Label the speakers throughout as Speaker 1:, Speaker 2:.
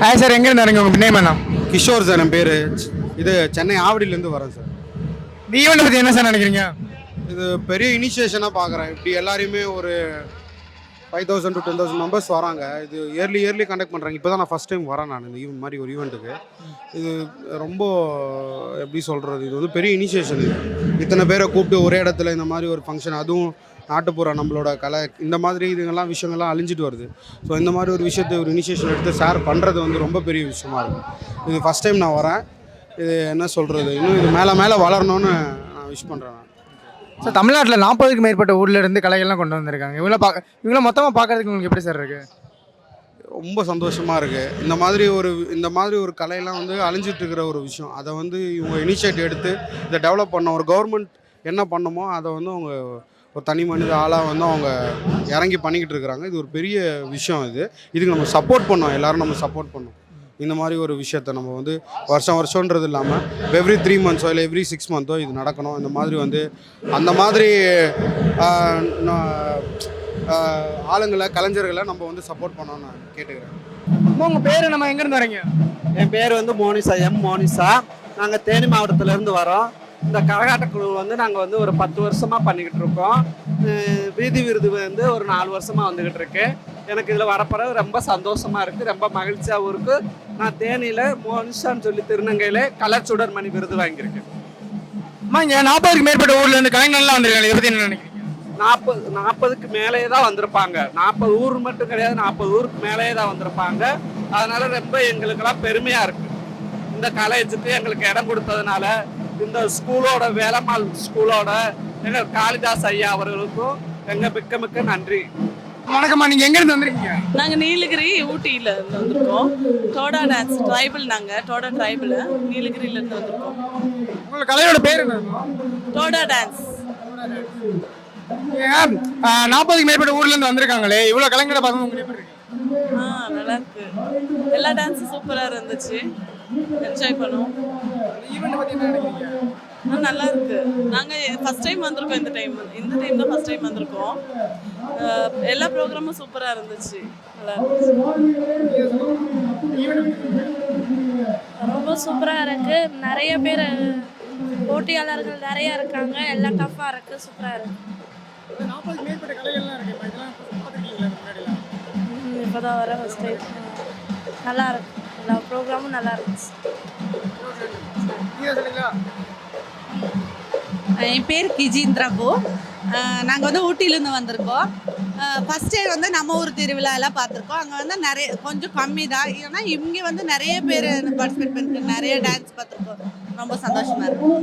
Speaker 1: Hi sir எங்கே இருந்தாருங்க? உங்கள் நேம் என்ன?
Speaker 2: கிஷோர் சார் என் பேர். இது சென்னை ஆவடியிலேருந்து வரேன் சார்
Speaker 1: இந்த ஈவெண்ட்டை பற்றி என்ன சார் நினைக்கிறீங்க?
Speaker 2: இது பெரிய இனிஷியேஷனாக பார்க்குறேன் இப்படி எல்லாரையுமே ஒரு five thousand to ten thousand members வராங்க. இது இயர்லி இயர்லி கண்டக்ட் பண்ணுறாங்க இப்போ தான் நான் ஃபஸ்ட் டைம் வரேன் நான் இந்த ஈவெண்ட் மாதிரி ஒரு ஈவெண்ட்டுக்கு இது ரொம்ப எப்படி சொல்கிறது இது வந்து பெரிய இனிஷியேஷன் இது. இத்தனை பேரை கூப்பிட்டு ஒரே இடத்துல இந்த மாதிரி ஒரு ஃபங்க்ஷன் அதுவும் நாட்டுப்புற நம்மளோட கலை இந்த மாதிரி இதுங்கெல்லாம் விஷயங்கள்லாம் அழிஞ்சிட்டு வருது. ஸோ இந்த மாதிரி ஒரு விஷயத்தை ஒரு இனிஷியேஷன் எடுத்து ஷேர் பண்ணுறது வந்து ரொம்ப பெரிய விஷயமா இருக்குது இது ஃபஸ்ட் டைம் நான் வரேன். இது என்ன சொல்கிறது இன்னும் இது மேலே மேலே வளரணும்னு நான் விஷ் பண்ணுறேன்
Speaker 1: சார் தமிழ்நாட்டில் நாற்பதுக்கு மேற்பட்ட ஊர்ல இருந்து கலைகள்லாம் கொண்டு வந்திருக்காங்க. இவங்கள பார்க்க இவங்கள மொத்தமாக பார்க்கறதுக்கு உங்களுக்கு எப்படி சார் இருக்கு?
Speaker 2: ரொம்ப சந்தோஷமாக இருக்குது இந்த மாதிரி ஒரு இந்த மாதிரி ஒரு கலையெல்லாம் வந்து அழிஞ்சிட்டு இருக்கிற ஒரு விஷயம். அதை வந்து இவங்க இனிஷியேட்டிவ் எடுத்து இதை டெவலப் பண்ண ஒரு கவர்மெண்ட் என்ன பண்ணுமோ அதை வந்து அவங்க ஒரு தனி மனித ஆளாக வந்து அவங்க இறங்கி பண்ணிக்கிட்டு இருக்கிறாங்க. இது ஒரு பெரிய விஷயம் இது. இதுக்கு நம்ம சப்போர்ட் பண்ணோம். எல்லாரும் நம்ம சப்போர்ட் பண்ணோம். இந்த மாதிரி ஒரு விஷயத்த நம்ம வந்து வருஷம் வருஷன்றது இல்லாமல் எவ்ரி த்ரீ மந்த்ஸோ இல்லை எவ்ரி சிக்ஸ் மந்த்தோ இது நடக்கணும். இந்த மாதிரி வந்து அந்த மாதிரி ஆளுங்களை கலைஞர்களை நம்ம வந்து சப்போர்ட் பண்ணோம்னு நான் கேட்டுக்கிறேன்.
Speaker 1: உங்கள் பேர் நம்ம எங்கேருந்து வரீங்க?
Speaker 3: என் பேர் வந்து மோனிசா எம் மோனிசா. நாங்கள் தேனி மாவட்டத்திலேருந்து வரோம். இந்த கரகாட்ட குழு வந்து நாங்கள் வந்து ஒரு பத்து வருஷமாக பண்ணிக்கிட்டு இருக்கோம். வீதி விருது வந்து ஒரு நாலு வருஷமாக வந்துக்கிட்டு இருக்கு. எனக்கு இதில் வரப்போறது ரொம்ப சந்தோஷமாக இருக்குது ரொம்ப மகிழ்ச்சியாகவும் இருக்குது நான் தேனியில் மோனிஷான்னு சொல்லி திருநங்கையில் கலர் சுடர்மணி விருது வாங்கியிருக்கேன்.
Speaker 1: அம்மா இங்கே நாற்பதுக்கு மேற்பட்ட ஊர்ல இருந்து கலைஞர்லாம் வந்திருக்காங்க இதை பற்றி என்ன நினைக்கிறீங்க?
Speaker 3: நாற்பது நாற்பதுக்கு மேலேயே தான் வந்திருப்பாங்க. நாற்பது ஊர் மட்டும் கிடையாது நாற்பது ஊருக்கு மேலேயே தான் வந்திருப்பாங்க. அதனால ரொம்ப எங்களுக்கெல்லாம் பெருமையா இருக்கு. இந்த காலேஜுக்கு எங்களுக்கு இடம் கொடுத்ததுனால இந்த ஸ்கூலோட வேலம்மாள் ஸ்கூலோட எங்க காளிதாஸ் ஐயா அவர்களுக்கும் எங்க மிக்க மிக்க நன்றி.
Speaker 1: வணக்கம்மா நீங்கள் எங்கேருந்து வந்திருக்கீங்க?
Speaker 4: நாங்கள் நீலகிரி ஊட்டியில இருந்து வந்திருக்கோம். டோடா டான்ஸ் ட்ரைபல் நாங்கள் டோடா ட்ரைபல் நீலகிரியிலேருந்து வந்திருக்கோம்.
Speaker 1: உங்களோட கலையோட பேர் என்ன?
Speaker 4: டோடா டான்ஸ்.
Speaker 1: நாற்பதுக்கு மேற்பட்ட ஊர்ல இருந்து வந்திருக்காங்களே. இவ்வளோ கலைஞரை பார்க்கும் உங்களுக்கு எப்படி இருக்கு?
Speaker 4: ஆ நல்லா இருக்கு. எல்லா டான்ஸும் சூப்பராக இருந்துச்சு. என்ஜாய் பண்ணோம்
Speaker 1: ஈவெண்ட் பற்றி என்ன நினைக்கிறீங்க?
Speaker 4: நல்லா இருக்கு. நாங்கள் ஃபர்ஸ்ட் டைம் வந்திருக்கோம் இந்த டைம் இந்த டைம் தான் ஃபர்ஸ்ட் டைம் வந்திருக்கோம். எல்லா ப்ரோக்ராமும் சூப்பராக இருந்துச்சு. நல்லா
Speaker 5: ரொம்ப சூப்பராக இருக்கு. நிறைய பேர் போட்டியாளர்கள் நிறைய இருக்காங்க. எல்லாம் டஃப்பாக இருக்கு. சூப்பராக இருக்கு.
Speaker 1: இப்போ
Speaker 5: தான் வர ஃபஸ்ட் டைம் நல்லா இருக்கு. எல்லா ப்ரோக்ராமும் நல்லா இருந்துச்சு.
Speaker 6: என் பேர் கிஜிந்திராபு நாங்கள் வந்து ஊட்டியிலேருந்து வந்திருக்கோம். ஃபஸ்ட் டே வந்து நம்ம ஊர் திருவிழா எல்லாம் பார்த்துருக்கோம். அங்கே வந்து நிறைய கொஞ்சம் கம்மி தான் ஏன்னா இங்கே வந்து நிறைய பேர் பார்ட்டிசிபேட் பண்ணிட்டு நிறைய டான்ஸ் பார்த்துருக்கோம். ரொம்ப சந்தோஷமாக இருக்கும்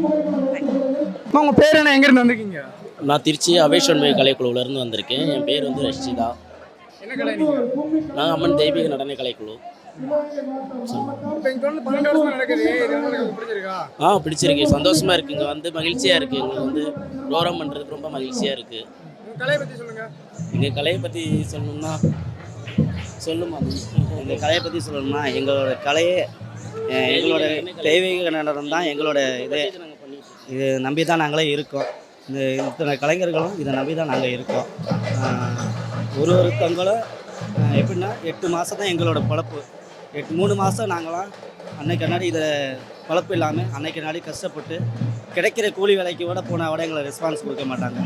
Speaker 1: உங்கள் பேர் என்ன? எங்கேருந்து வந்திருக்கீங்க?
Speaker 7: நான் திருச்சி அவேஷன் கலைக்குழுவிலேருந்து வந்திருக்கேன். என் பேர் வந்து ரஷிதா
Speaker 1: என்ன கலை
Speaker 7: நான் அம்மன் தெய்வீக நடன கலைக்குழு. ஆ பிடிச்சிருக்கு. சந்தோஷமாக இருக்குது இங்கே வந்து மகிழ்ச்சியாக இருக்குது எங்களுக்கு வந்து ப்ரோக்ராம் பண்றதுக்கு ரொம்ப மகிழ்ச்சியாக இருக்குது
Speaker 1: கலையை பற்றி
Speaker 7: எங்கள் கலையை பற்றி சொல்லணும்னா சொல்லுமா?
Speaker 8: எங்கள் கலையை பற்றி சொல்லணும்னா எங்களோட கலையே எங்களோட தெய்வீக நடனம் தான் எங்களோட இது. இது நம்பி தான் நாங்களே இருக்கோம். இந்த இத்தனை கலைஞர்களும் இதை நம்பி தான் நாங்கள் இருக்கோம். ஒரு ஒருத்தவங்களும் எப்படின்னா எட்டு மாதம் தான் எங்களோட பழப்பு. எட்டு மூணு மாதம் நாங்களாம் அன்னைக்கு அன்னாடி இதை பொழப்பு இல்லாமல் அன்னைக்கு நாடி கஷ்டப்பட்டு கிடைக்கிற கூலி வேலைக்கு கூட போனால் கூட எங்களை ரெஸ்பான்ஸ் கொடுக்க மாட்டாங்க.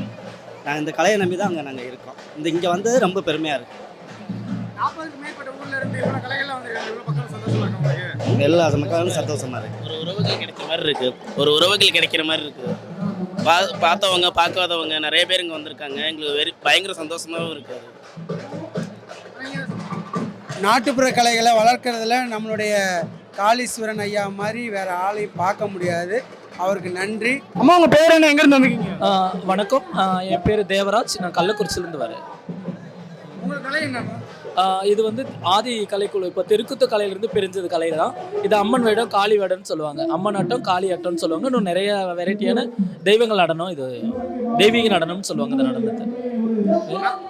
Speaker 8: நாங்கள் இந்த கலையை நம்பி தான் அங்கே நாங்கள் இருக்கோம். இந்த இங்கே வந்தது ரொம்ப பெருமையாக இருக்குது
Speaker 1: நாற்பதுக்கு மேற்பட்ட ஊர்ல இருந்து இவ்வளோ கலைகள்லாம் வந்திருக்காங்க. இவ்வளோ பக்கம் சந்தோஷமா இருக்கு உங்களுக்கு?
Speaker 8: எல்லா மக்களும் சந்தோஷமாக இருக்குது
Speaker 7: ஒரு உறவுகள் கிடைக்கிற மாதிரி இருக்குது ஒரு உறவுகள் கிடைக்கிற மாதிரி இருக்குது பா பார்த்தவங்க பார்க்காதவங்க நிறைய பேர் இங்கே வந்திருக்காங்க. எங்களுக்கு வெறி பயங்கர சந்தோஷமாகவும் இருக்குது
Speaker 3: நாட்டுப்புற கலைகளை வளர்க்கறதுல நம்மளுடைய காளீஸ்வரன் ஐயா மாதிரி வேற ஆளையும் பார்க்க முடியாது. அவருக்கு நன்றி.
Speaker 1: அம்மா உங்கள் பேர் என்ன? எங்கேருந்து வந்திருக்கீங்க?
Speaker 9: வணக்கம். என் பேர் தேவராஜ். நான் கள்ளக்குறிச்சிலேருந்து வரேன்.
Speaker 1: உங்கள் கலை என்ன
Speaker 9: இது வந்து ஆதி கலைக்குழு. இப்போ தெருக்குத்து கலையிலேருந்து பிரிஞ்சது கலை தான். இது அம்மன் வேடம் காளி வேடம்னு சொல்லுவாங்க. அம்மன் ஆட்டம் காளி ஆட்டம்னு சொல்லுவாங்க. இன்னும் நிறைய வெரைட்டியான தெய்வங்கள் நடனம் இது. தெய்வீக நடனம்னு சொல்லுவாங்க இந்த நடனத்தை.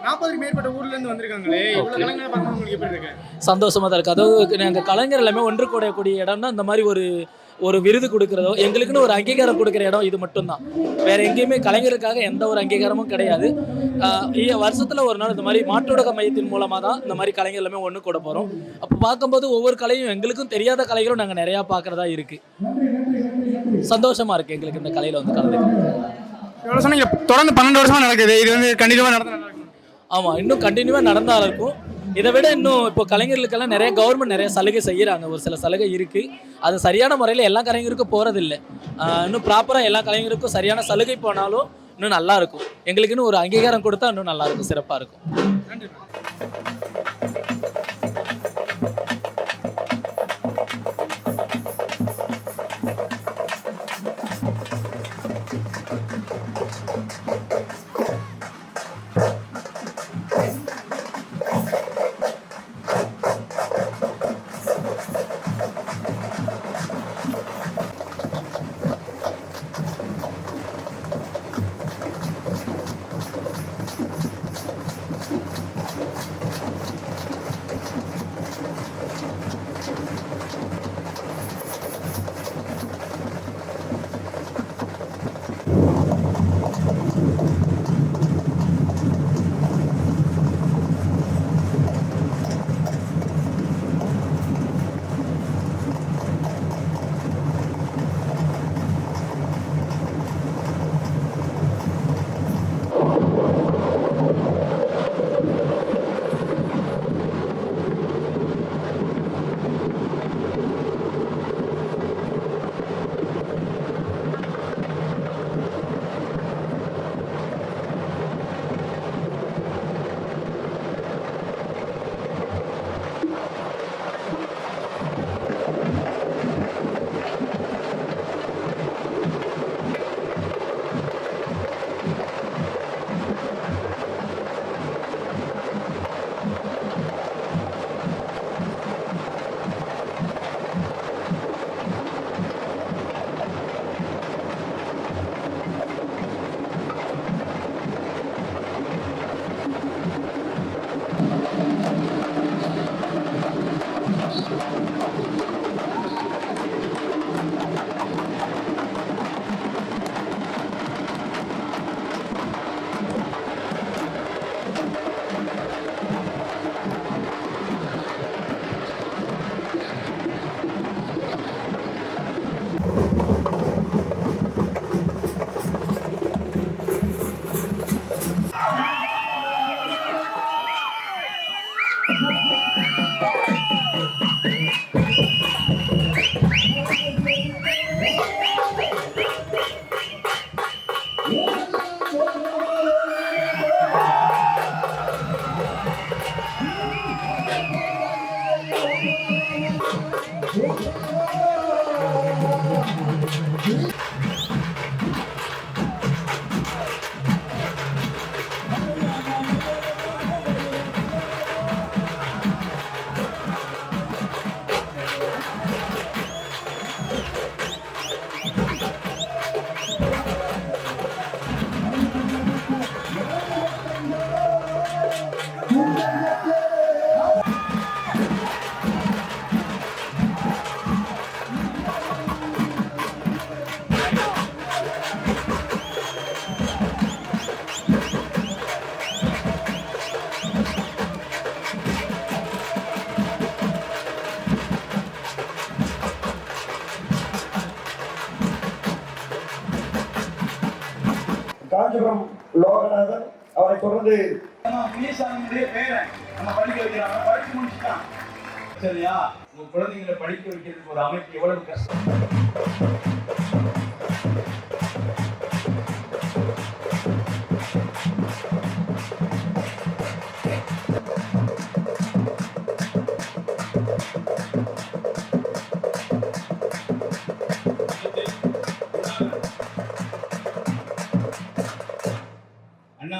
Speaker 1: நாற்பதுக்கு மேற்பட்ட ஊர்ல இருந்து வந்திருக்காங்களே. உங்களுக்கு எப்படி இருக்கு?
Speaker 9: சந்தோஷமாக தான் இருக்குது அதாவது நாங்கள் கலைஞர் எல்லாமே ஒன்று கூடக்கூடிய இடம்னா இந்த மாதிரி ஒரு ஒரு விருது கொடுக்குறதோ எங்களுக்குன்னு ஒரு அங்கீகாரம் கொடுக்குற இடம் இது மட்டும்தான். வேற எங்கேயுமே கலைஞருக்காக எந்த ஒரு அங்கீகாரமும் கிடையாது. வருஷத்துல ஒரு நாள் இந்த மாதிரி மாற்றோடக மையத்தின் மூலமாக தான் இந்த மாதிரி கலைஞர் எல்லாமே ஒன்று கூட போகிறோம் அப்போ பார்க்கும்போது ஒவ்வொரு கலையும் எங்களுக்கும் தெரியாத கலைகளும் நாங்கள் நிறையா பார்க்குறதா இருக்கு. சந்தோஷமா இருக்கு எங்களுக்கு இந்த கலையில வந்து கலந்துக்கிறது
Speaker 1: எவ்வளோ சொன்னீங்க? தொடர்ந்து பன்னெண்டு வருஷமா நடக்குது. இது வந்து கண்டிப்பாக நடந்து
Speaker 9: ஆமாம் இன்னும் கண்டினியூவாக நடந்தாலும் இருக்கும். இதை விட இன்னும் இப்போ கலைஞர்களுக்கெல்லாம் நிறைய கவர்மெண்ட் நிறைய சலுகை செய்கிறாங்க ஒரு சில சலுகை இருக்குது அது சரியான முறையில் எல்லா கலைஞருக்கும் போகிறதில்ல இன்னும் ப்ராப்பராக எல்லா கலைஞருக்கும் சரியான சலுகை போனாலும் இன்னும் நல்லா இருக்கும். எங்களுக்குன்னு ஒரு அங்கீகாரம் கொடுத்தா இன்னும் நல்லா இருக்கும். சிறப்பாக இருக்கும்.
Speaker 10: காஞ்சிபுரம் லோகநாதன் அவரை தொடர்ந்து
Speaker 11: முனிசாமியுடைய பேரன். நம்ம படிக்க வைக்கிறாங்க. படிச்சு முடிச்சுட்டான். சரியா? உங்க குழந்தைங்களை படிக்க வைக்கிறதுக்கு ஒரு அமைப்பு எவ்வளவு கஷ்டம்?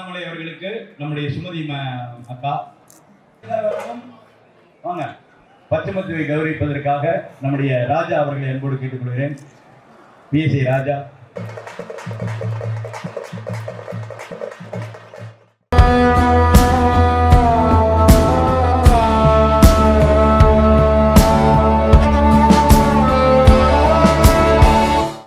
Speaker 11: அண்ணாமலை அவர்களுக்கு நம்முடைய சுமதி அக்கா. வாங்க. பச்சைமத்துவை கௌரவிப்பதற்காக நம்முடைய ராஜா அவர்களை அன்போடு கேட்டுக்கொள்கிறேன். பிஎஸ்சி ராஜா.